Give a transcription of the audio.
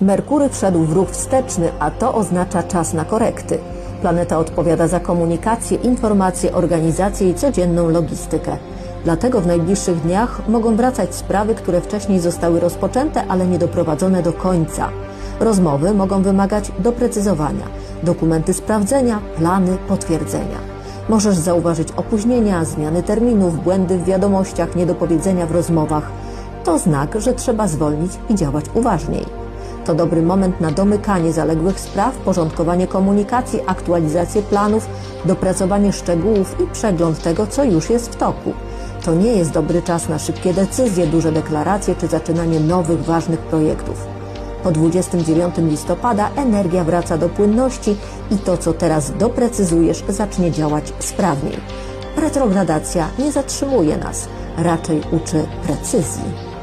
Merkury wszedł w ruch wsteczny, a to oznacza czas na korekty. Planeta odpowiada za komunikację, informacje, organizację i codzienną logistykę. Dlatego w najbliższych dniach mogą wracać sprawy, które wcześniej zostały rozpoczęte, ale nie doprowadzone do końca. Rozmowy mogą wymagać doprecyzowania, dokumenty sprawdzenia, plany potwierdzenia. Możesz zauważyć opóźnienia, zmiany terminów, błędy w wiadomościach, niedopowiedzenia w rozmowach. To znak, że trzeba zwolnić i działać uważniej. To dobry moment na domykanie zaległych spraw, porządkowanie komunikacji, aktualizację planów, dopracowanie szczegółów i przegląd tego, co już jest w toku. To nie jest dobry czas na szybkie decyzje, duże deklaracje czy zaczynanie nowych, ważnych projektów. Po 29 listopada energia wraca do płynności i to, co teraz doprecyzujesz, zacznie działać sprawniej. Retrogradacja nie zatrzymuje nas, raczej uczy precyzji.